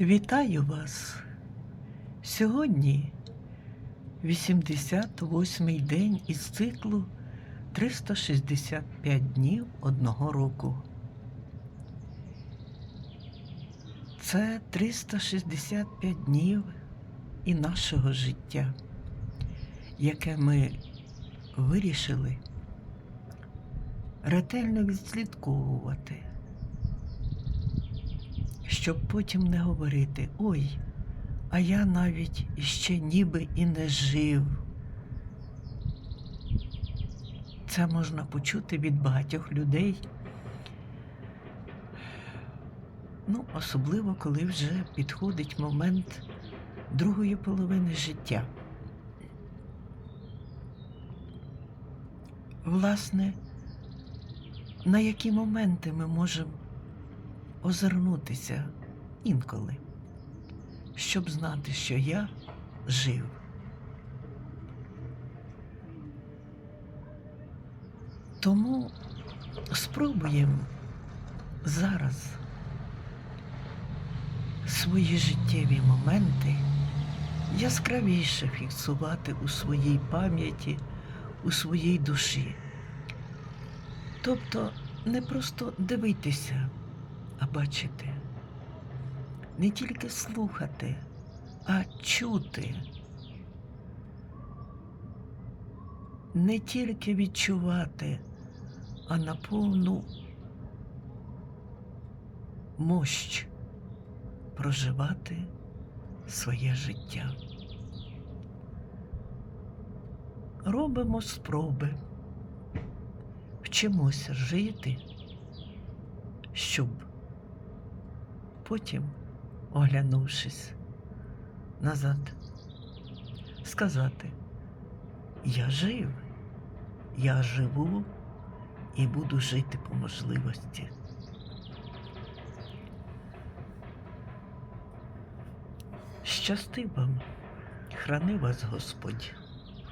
Вітаю вас! Сьогодні 88-й день із циклу 365 днів одного року. Це 365 днів і нашого життя, яке ми вирішили ретельно відслідковувати щоб потім не говорити ой, а я навіть іще ніби і не жив. Це можна почути від багатьох людей. Ну, особливо, коли вже підходить момент другої половини життя. Власне, на які моменти ми можемо озирнутися інколи, щоб знати, що я жив. Тому спробуємо зараз свої життєві моменти яскравіше фіксувати у своїй пам'яті, у своїй душі. Тобто не просто дивитися а бачити, не тільки слухати, а чути, не тільки відчувати, а на повну мощ проживати своє життя. Робимо спроби, вчимося жити, щоб потім, оглянувшись назад, сказати, я жив, я живу і буду жити по можливості. Щасти вам, храни вас Господь.